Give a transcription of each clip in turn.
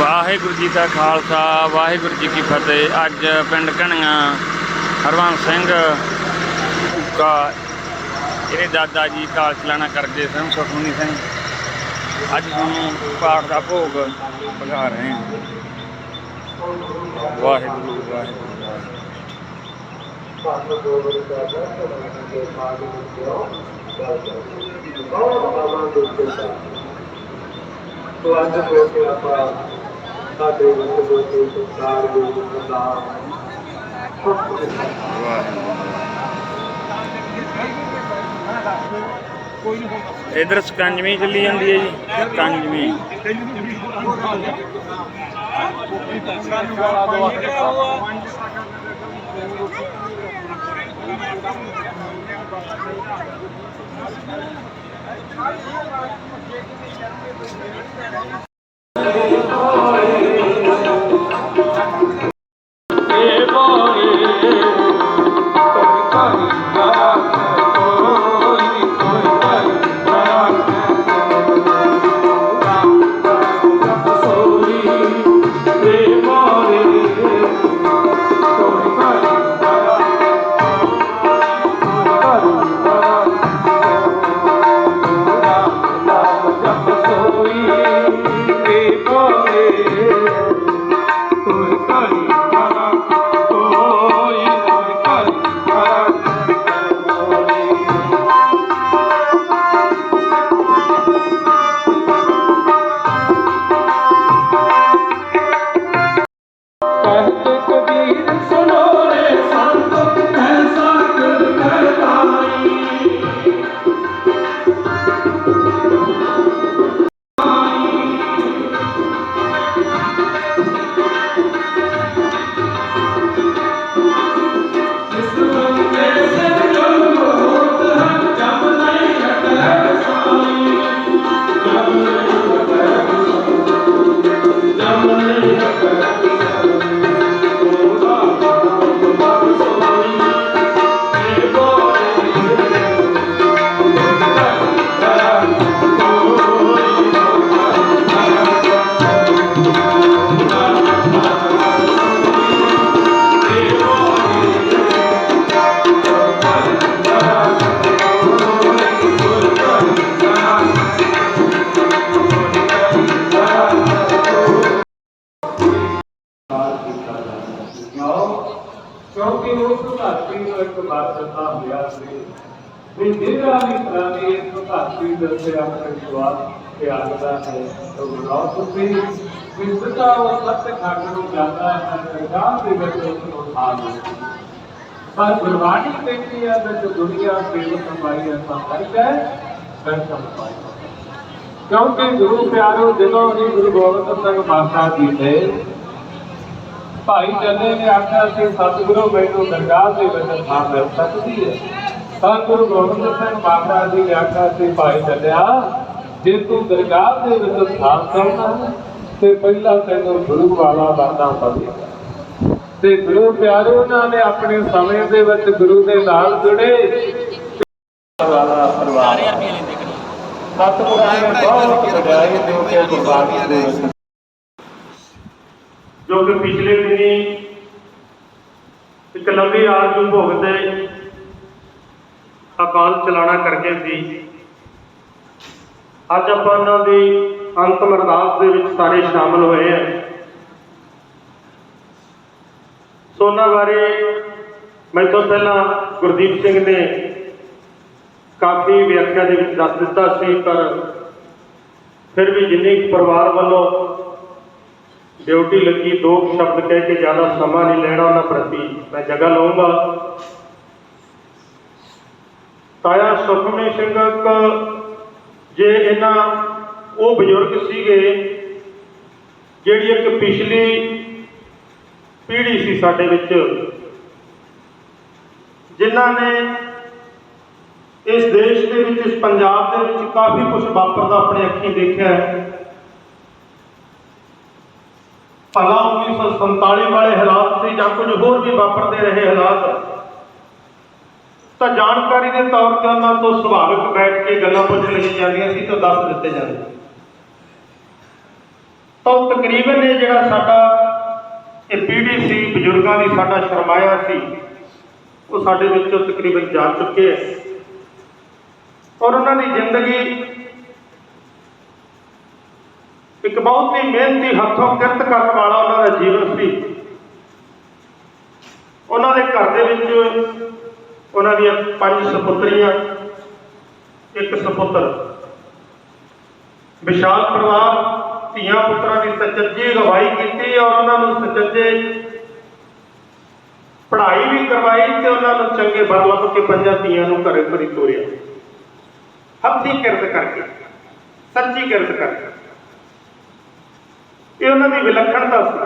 ਵਾਹਿਗੁਰੂ ਜੀ ਕਾ ਖਾਲਸਾ, ਵਾਹਿਗੁਰੂ ਜੀ ਕੀ ਫਤਿਹ। ਅੱਜ ਪਿੰਡ ਕਣੀਆਂ ਹਰਵੰਸ ਸਿੰਘ ਕਾ ਇਹਦੇ ਦਾਦਾ ਜੀ ਕਾਲ ਚਲਾਣਾ ਕਰਦੇ ਸਨ, ਸੁਖਮਨੀ ਸਿੰਘ। ਅੱਜ ਤੁਹਾਨੂੰ ਪਾਠ ਦਾ ਭੋਗ ਬੁਲਾ ਰਹੇ ਹਾਂ। ਵਾਹਿਗੁਰੂ ਵਾਹਿਗੁਰੂ। ਤੋ ਅੱਜ ਹੋ ਕੇ ਆਪਾਂ ਸਾਡੇ ਵਿੱਚ ਕਿ ਸੰਸਾਰ ਦੇ ਦਾ ਇਧਰ ਸਕੰਜਵੀ ਚੱਲੀ ਜਾਂਦੀ ਹੈ ਜੀ ਸਕੰਜਵੀ। ਕਹਿਤ ਕਿਉਂਕਿ ਉਸ ਧਰਤੀ ਨੂੰ ਇੱਕ ਬਾਦਸ਼ਾਹ ਹੋਇਆ ਸੀ ਵੀ ਜਿਹੜਾ ਵੀ ਪ੍ਰਾਣੀ ਇਸ ਧਰਤੀ ਦੇ ਉੱਤੇ ਆਪਣੇ ਸਵਾਦ ਤਿਆਗਦਾ ਹੈ ਤਾਂ ਬਣਾਓ ਤੁਸੀਂ ਵੀ ਸਦਾ ਉਹ ਸੱਤ ਖੰਡ ਨੂੰ ਜਾਂਦਾ ਹੈ ਸਰਕਾਰ ਦੇ ਵਿੱਚ ਉਸ ਨੂੰ ਉਠਾ ਲਓ ਪਰ ਗੁਰਬਾਣੀ ਕਹਿੰਦੀ ਹੈ ਕਿ ਜੋ ਦੁਨੀਆ ਸੇਵ ਸੰਭਾਈ ਹੈ ਤਾਂ ਕਰਕੇ ਫਿਰ ਸੰਭਾਈ ਕਿਉਂਕਿ ਗੁਰੂ ਪਿਆਰੋ ਜਦੋਂ ਹੀ ਗੁਰੂ ਗੋਬਿੰਦ ਸਿੰਘ ਪਾਤਸ਼ਾਹ ਜੀ ਨੇ ਭਾਈ ਜੱਲੇ ਨੇ ਆਖਿਆ ਸੀ ਸਤਿਗੁਰੂ ਮੈਨੂੰ ਦਰਗਾਹ ਦੇ ਵਿੱਚ ਥਾਂ ਮਿਲ ਸਕਦੀ ਹੈ। ਤਾਂ ਗੁਰੂ ਗੋਬਿੰਦ ਸਿੰਘ ਪਾਤਸ਼ਾਹ ਜੀ ਨੇ ਆਖਿਆ ਸੀ ਭਾਈ ਜੱਲਿਆ ਜੇ ਤੂੰ ਦਰਗਾਹ ਦੇ ਵਿੱਚ ਥਾਂ ਹੈ, ਤੇ ਪਹਿਲਾਂ ਤੈਨੂੰ ਗੁਰੂ ਵਾਲਾ ਬਣਨਾ ਪਵੇਗਾ। ਤੇ ਗੁਰੂ ਪਿਆਰੇ ਉਹਨਾਂ ਨੇ ਆਪਣੇ ਸਮੇਂ ਦੇ ਵਿੱਚ ਗੁਰੂ ਦੇ ਨਾਲ ਜੁੜੇ। ਵਾਲਾ ਪਰਿਵਾਰ ਸਤਿਗੁਰਾਂ ਨੇ ਬਹੁਤ ਵਡਿਆਈ ਕਿ ਗੁਰਬਾਣੀ ਦੇ ਜੋ ਕਿ ਪਿਛਲੇ ਦਿਨੀ ਇੱਕ ਲੰਬੀ ਆਰਜ਼ੂ ਭੋਗਦੇ ਅਕਾਲ ਚਲਾਣਾ ਕਰਕੇ ਸੀ। ਅੱਜ ਆਪਾਂ ਉਹਨਾਂ ਦੀ ਅੰਤਮ ਅਰਦਾਸ ਦੇ ਵਿੱਚ ਸਾਰੇ ਸ਼ਾਮਲ ਹੋਏ ਆ। ਸੋ ਉਹਨਾਂ ਬਾਰੇ ਮੈਥੋਂ ਪਹਿਲਾਂ ਗੁਰਦੀਪ ਸਿੰਘ ਨੇ ਕਾਫੀ ਵਿਆਖਿਆ ਦੇ ਵਿੱਚ ਦੱਸ ਦਿੱਤਾ ਸੀ, ਪਰ ਫਿਰ ਵੀ ਜਿੰਨੀ ਪਰਿਵਾਰ ਵੱਲੋਂ ਡਿਊਟੀ ਲੱਗੀ, ਦੋ ਕੁ ਸ਼ਬਦ ਕਹਿ ਕੇ ਜ਼ਿਆਦਾ ਸਮਾਂ ਨਹੀਂ ਲੈਣਾ ਉਹਨਾਂ ਪ੍ਰਤੀ। ਮੈਂ ਜਗ੍ਹਾ ਲਵਾਂਗਾ ਤਾਇਆ ਸੁਖਮਨੀ ਸਿੰਘ ਜੇ ਇਹਨਾਂ ਉਹ ਬਜ਼ੁਰਗ ਸੀਗੇ, ਜਿਹੜੀ ਇੱਕ ਪਿਛਲੀ ਪੀੜ੍ਹੀ ਸੀ ਸਾਡੇ ਵਿੱਚ, ਜਿਨ੍ਹਾਂ ਨੇ ਇਸ ਦੇਸ਼ ਦੇ ਵਿੱਚ, ਇਸ ਪੰਜਾਬ ਦੇ ਵਿੱਚ ਕਾਫੀ ਕੁਝ ਵਾਪਰਦਾ, ਆਪਣੇ ਅੱਖੀਂ ਦੇਖਿਆ ਹੈ। ਭਲਾ 1947 ਵਾਲੇ ਹਾਲਾਤ ਸੀ ਜਾਂ ਕੁਝ ਹੋਰ ਵੀ ਵਾਪਰਦੇ ਰਹੇ ਹਾਲਾਤ, ਤਾਂ ਜਾਣਕਾਰੀ ਦੇ ਤੌਰ ਤੇ ਉਹਨਾਂ ਤੋਂ ਸੁਭਾਵਿਕ ਬੈਠ ਕੇ ਗੱਲਾਂ ਪੁੱਛ ਲਈਆਂ ਜਾਂਦੀਆਂ ਸੀ ਤਾਂ ਦੱਸ ਦਿੱਤੇ ਜਾਂਦੇ ਤਾਂ ਤਕਰੀਬਨ ਇਹ ਜਿਹੜਾ ਸਾਡਾ, ਇਹ ਪੀੜ੍ਹੀ ਸੀ, ਬਜ਼ੁਰਗਾਂ ਦੀ ਸਾਡਾ ਸ਼ਰਮਾਇਆ ਸੀ, ਉਹ ਸਾਡੇ ਵਿੱਚੋਂ ਤਕਰੀਬਨ ਜਾ ਚੁੱਕੇ ਹੈ ਔਰ ਉਹਨਾਂ ਦੀ ਜ਼ਿੰਦਗੀ ਇੱਕ ਬਹੁਤ ਹੀ ਮਿਹਨਤੀ ਹੱਥੋਂ ਕਿਰਤ ਕਰਨ ਵਾਲਾ ਉਹਨਾਂ ਦਾ ਜੀਵਨ ਸੀ। ਉਹਨਾਂ ਦੇ ਘਰ ਦੇ ਵਿੱਚ ਉਹਨਾਂ ਦੀਆਂ ਪੰਜ ਸੁਪੁੱਤਰੀਆਂ, ਇੱਕ ਸੁਪੁੱਤਰ। ਵਿਸ਼ਾਲ ਪਰਿਵਾਰ, ਧੀਆਂ ਪੁੱਤਰਾਂ ਦੀ ਸੱਚੀ ਅਗਵਾਈ ਕੀਤੀ ਔਰ ਉਹਨਾਂ ਨੂੰ ਸੱਚੇ ਪੜ੍ਹਾਈ ਵੀ ਕਰਵਾਈ ਤੇ ਉਹਨਾਂ ਨੂੰ ਚੰਗੇ ਬਰ ਕੇ ਪੰਜਾਂ ਧੀਆਂ ਨੂੰ ਘਰੇ ਘਰੀ ਤੋਰਿਆ। ਹੱਥੀਂ ਕਿਰਤ ਕਰਕੇ, ਸੱਚੀ ਕਿਰਤ ਕਰਕੇ। ਇਹ ਉਹਨਾਂ ਦੀ ਵਿਲੱਖਣਤਾ ਸੀ।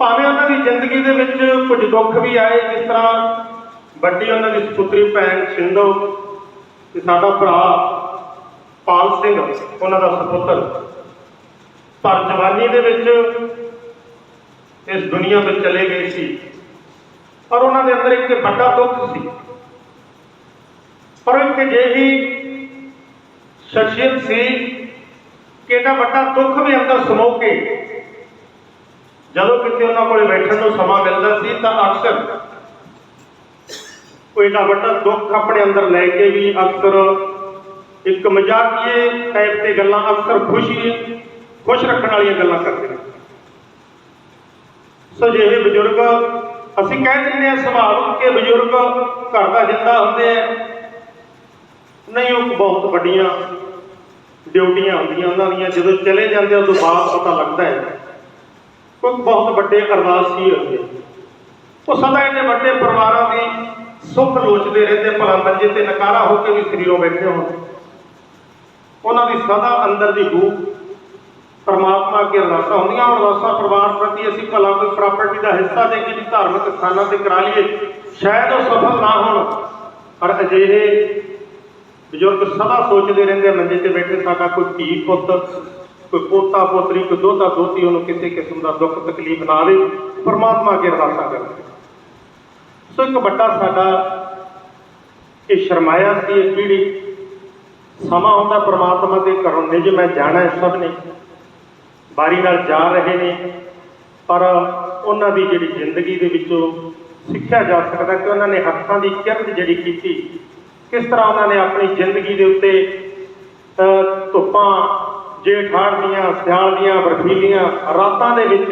ਭਾਵੇਂ ਉਹਨਾਂ ਦੀ ਜ਼ਿੰਦਗੀ ਦੇ ਵਿੱਚ ਕੁਝ ਦੁੱਖ ਵੀ ਆਏ, ਜਿਸ ਤਰ੍ਹਾਂ ਵੱਡੀ ਉਹਨਾਂ ਦੀ ਸੁਪੁੱਤਰੀ ਭੈਣ ਛਿੰਦੋ ਤੇ ਸਾਡਾ ਭਰਾ ਪਾਲ ਸਿੰਘ, ਉਹਨਾਂ ਦਾ ਸੁਪੁੱਤਰ। ਪਰ ਜਵਾਨੀ ਦੇ ਵਿੱਚ ਇਸ ਦੁਨੀਆ ਵਿੱਚ ਚਲੇ ਗਏ ਸੀ ਔਰ ਉਹਨਾਂ ਦੇ ਅੰਦਰ ਇੱਕ ਵੱਡਾ ਦੁੱਖ ਸੀ। ਪਰ ਇੱਕ ਜਿਹੀ ਸ਼ਖਸੀਅਤ ਸੀ ਕਿ ਇਹਦਾ ਵੱਡਾ ਦੁੱਖ ਵੀ ਅੰਦਰ ਸਮੋ ਕੇ। ਜਦੋਂ ਕਿਤੇ ਉਹਨਾਂ ਕੋਲੇ ਬੈਠਣ ਨੂੰ ਸਮਾਂ ਮਿਲਦਾ ਸੀ ਤਾਂ ਅਕਸਰ ਕੋਈ ਨਾ ਵੱਡਾ ਦੁੱਖ ਆਪਣੇ ਅੰਦਰ ਲੈ ਕੇ ਵੀ ਅਕਸਰ ਇੱਕ ਮਜ਼ਾਕੀਏ ਟਾਈਪ ਤੇ ਗੱਲਾਂ ਅਕਸਰ ਖੁਸ਼ੀ, ਖੁਸ਼ ਰੱਖਣ ਵਾਲੀਆਂ ਗੱਲਾਂ ਕਰਦੇ ਨੇ। ਸੋ ਜਿਹੇ ਬਜ਼ੁਰਗ, ਅਸੀਂ ਕਹਿ ਦਿੰਦੇ ਹਾਂ ਸੁਭਾਵਿਕ ਕਿ ਬਜ਼ੁਰਗ ਘਰ ਦਾ ਜਿੰਦਾ ਹੁੰਦੇ ਆ, ਨਹੀਂ ਉਹ ਬਹੁਤ ਵੱਡੀਆਂ ਡਿਊਟੀਆਂ ਹੁੰਦੀਆਂ, ਉਹਨਾਂ ਦੀਆਂ, ਜਦੋਂ ਚਲੇ ਜਾਂਦੇ ਉਸ ਤੋਂ ਬਾਅਦ ਪਤਾ ਲੱਗਦਾ ਹੈ। ਕੋਈ ਬਹੁਤ ਵੱਡੇ ਅਰਦਾਸੀ ਹੁੰਦੇ ਉਹ ਸਦਾ ਇੰਨੇ ਵੱਡੇ ਪਰਿਵਾਰਾਂ ਦੀ ਸੁੱਖ ਲੋਚਦੇ ਰਹਿੰਦੇ, ਭਲਾ ਮੰਜੇ ਤੇ ਨਕਾਰਾ ਹੋ ਕੇ ਵੀ ਸਰੀਰੋਂ ਬੈਠੇ ਹੋਣ। ਉਹਨਾਂ ਦੀ ਸਦਾ ਅੰਦਰ ਦੀ ਹੂ। ਪਰਮਾਤਮਾ ਅੱਗੇ ਅਰਦਾਸਾਂ ਹੁੰਦੀਆਂ ਔਰ ਅਰਦਾਸਾਂ ਪਰਿਵਾਰ ਪ੍ਰਤੀ ਅਸੀਂ ਭਲਾ ਕੋਈ ਪ੍ਰਾਪਰਟੀ ਦਾ ਹਿੱਸਾ ਦੇ ਕੇ ਵੀ ਧਾਰਮਿਕ ਸਥਾਨਾਂ ਤੇ ਕਰਾ ਲਈਏ। ਸ਼ਾਇਦ ਉਹ ਸਫਲ ਨਾ ਹੋਣ, ਪਰ ਅਜਿਹੇ ਬਜ਼ੁਰਗ ਸਦਾ ਸੋਚਦੇ ਰਹਿੰਦੇ ਆ, ਮੰਜੇ ਤੇ ਬੈਠੇ ਸਾਡਾ ਕੋਈ ਧੀ ਪੁੱਤ, ਕੋਈ ਪੋਤਾ ਪੋਤਰੀ, ਕੋਈ ਦੋਤਾ ਦੋਤੀ, ਉਹਨੂੰ ਕਿਸੇ ਕਿਸਮ ਦਾ ਦੁੱਖ ਤਕਲੀਫ ਨਾ ਆਵੇ ਪਰਮਾਤਮਾ ਅੱਗੇ ਅਰਦਾਸਾਂ ਕਰਦੇ ਸੋ ਇੱਕ ਵੱਡਾ ਸਾਡਾ ਇਹ ਸ਼ਰਮਾਇਆ ਸੀ ਇਹ ਪੀੜ੍ਹੀ। ਸਮਾਂ ਆਉਂਦਾ ਪਰਮਾਤਮਾ ਦੇ ਘਰੋਂ ਜੇ ਮੈਂ ਜਾਣਾ ਸਭ ਨੇ। ਬਾਰੀ ਨਾਲ ਜਾ ਰਹੇ ਨੇ, ਪਰ ਉਹਨਾਂ ਦੀ ਜਿਹੜੀ ਜ਼ਿੰਦਗੀ ਦੇ ਵਿੱਚੋਂ ਸਿੱਖਿਆ ਜਾ ਸਕਦਾ ਕਿ ਉਹਨਾਂ ਨੇ ਹੱਥਾਂ ਦੀ ਕਿਰਤ ਜਿਹੜੀ ਕੀਤੀ ਕਿਸ ਤਰ੍ਹਾਂ ਉਹਨਾਂ ਨੇ ਆਪਣੀ ਜ਼ਿੰਦਗੀ ਦੇ ਉੱਤੇ ਧੁੱਪਾਂ ਜੇਠਾੜ ਦੀਆਂ, ਸਿਆਲ ਦੀਆਂ ਬਰਫੀਲੀਆਂ ਰਾਤਾਂ ਦੇ ਵਿੱਚ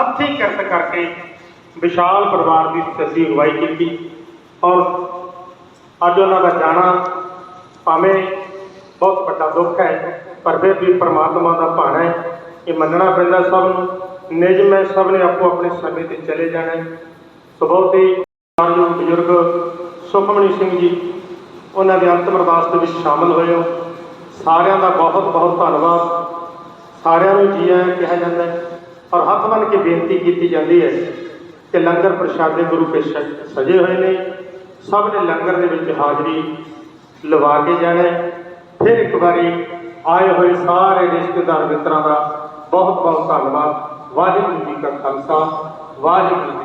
ਹੱਥੀਂ ਕਿਰਤ ਕਰਕੇ ਵਿਸ਼ਾਲ ਪਰਿਵਾਰ ਦੀ ਸੱਚੀ ਅਗਵਾਈ ਕੀਤੀ ਔਰ ਅੱਜ ਉਹਨਾਂ ਦਾ ਜਾਣਾ ਭਾਵੇਂ ਬਹੁਤ ਵੱਡਾ ਦੁੱਖ ਹੈ, ਪਰ ਫਿਰ ਵੀ ਪਰਮਾਤਮਾ ਦਾ ਭਾਣਾ ਹੈ। ਇਹ ਮੰਨਣਾ ਪੈਂਦਾ ਸਭ ਨੂੰ ਨਿਜ ਹੈ, ਸਭ ਨੇ ਆਪੋ ਆਪਣੇ ਸਮੇਂ ਤੇ ਚਲੇ ਜਾਣਾ ਹੈ। ਸੋ ਬਹੁਤ ਹੀ ਬਜ਼ੁਰਗ ਸੁਖਮਣੀ ਸਿੰਘ ਜੀ ਉਹਨਾਂ ਦੇ ਅੰਤਮ ਅਰਦਾਸ ਦੇ ਵਿੱਚ ਸ਼ਾਮਲ ਹੋਏ ਹੋ ਸਾਰਿਆਂ ਦਾ ਬਹੁਤ ਬਹੁਤ ਧੰਨਵਾਦ। ਸਾਰਿਆਂ ਨੂੰ ਜੀ ਆਇਆਂ ਕਿਹਾ ਜਾਂਦਾ ਹੈ ਔਰ ਹੱਥ ਬੰਨ੍ਹ ਕੇ ਬੇਨਤੀ ਕੀਤੀ ਜਾਂਦੀ ਹੈ ਕਿ ਲੰਗਰ ਪ੍ਰਸ਼ਾਦੇ ਗੁਰੂ ਕੇ ਸਜੇ ਹੋਏ ਨੇ। ਸਭ ਨੇ ਲੰਗਰ ਦੇ ਵਿੱਚ ਹਾਜ਼ਰੀ ਲਵਾ ਕੇ ਜਾਣਾ ਫਿਰ ਇੱਕ ਵਾਰੀ ਆਏ ਹੋਏ ਸਾਰੇ ਰਿਸ਼ਤੇਦਾਰ ਮਿੱਤਰਾਂ ਦਾ ਬਹੁਤ ਬਹੁਤ ਧੰਨਵਾਦ। ਵਾਹਿਗੁਰੂ ਜੀ ਕਾ ਖਾਲਸਾ, ਵਾਹਿਗੁਰੂ